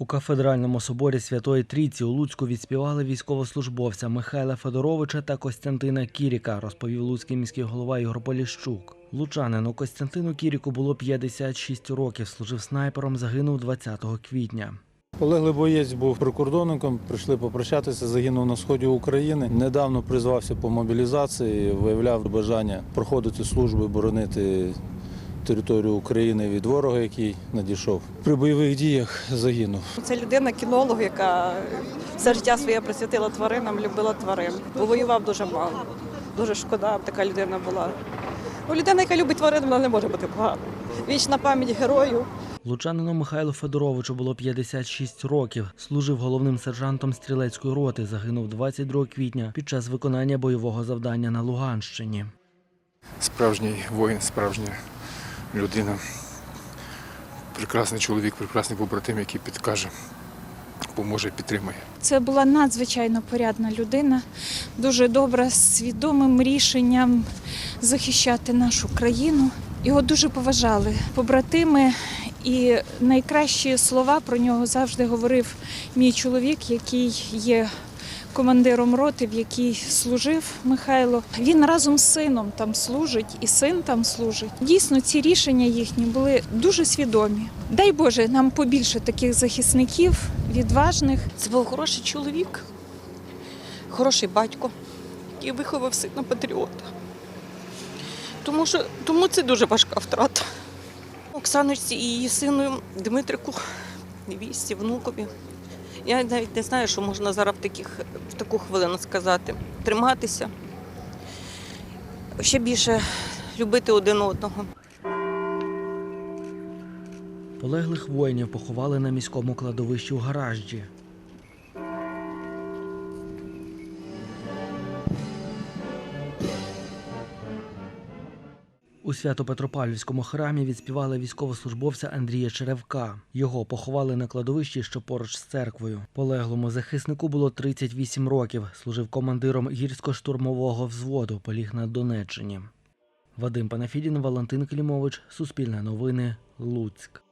У кафедральному соборі Святої Трійці у Луцьку відспівали військовослужбовця Михайла Федоровича та Костянтина Кіріка, розповів луцький міський голова Ігор Поліщук. Лучанину Костянтину Кіріку було 56 років, служив снайпером, загинув 20 квітня. Полеглий боєць був прикордонником, прийшли попрощатися, загинув на сході України. Недавно призвався по мобілізації, виявляв бажання проходити службу і боронити територію України від ворога, який надійшов. При бойових діях загинув. Це людина, кінолог, яка все життя своє присвятила тваринам, любила тварин. Воював дуже мало. Дуже шкода, така людина була. Ну, людина, яка любить тварин, вона не може бути погана. Вічна пам'ять герою. Лучанину Михайлу Федоровичу було 56 років. Служив головним сержантом стрілецької роти. Загинув 22 квітня під час виконання бойового завдання на Луганщині. справжній воїн, справжня людина, прекрасний чоловік, прекрасний побратим, який підкаже, поможе, підтримає. Це була надзвичайно порядна людина, дуже добра, з свідомим рішенням захищати нашу країну. Його дуже поважали побратими, і найкращі слова про нього завжди говорив мій чоловік, який є командиром роти, в якій служив Михайло. Він разом з сином там служить, і син там служить. Дійсно, ці рішення їхні були дуже свідомі. Дай Боже, нам побільше таких захисників, відважних. Це був хороший чоловік, хороший батько, який виховав сина патріота. Тому, що, тому це дуже важка втрата. Оксаночці і її сину Дмитрику, невісті, внукові. Я навіть не знаю, що можна зараз в, таких, в таку хвилину сказати. Триматися, ще більше любити один одного. Полеглих воїнів поховали на міському кладовищі у гаражі. У Свято-Петропавлівському храмі відспівали військовослужбовця Андрія Черевка. Його поховали на кладовищі, що поруч з церквою. Полеглому захиснику було 38 років. Служив командиром гірсько-штурмового взводу, поліг на Донеччині. Вадим Панафідін, Валентин Клімович, Суспільне новини, Луцьк.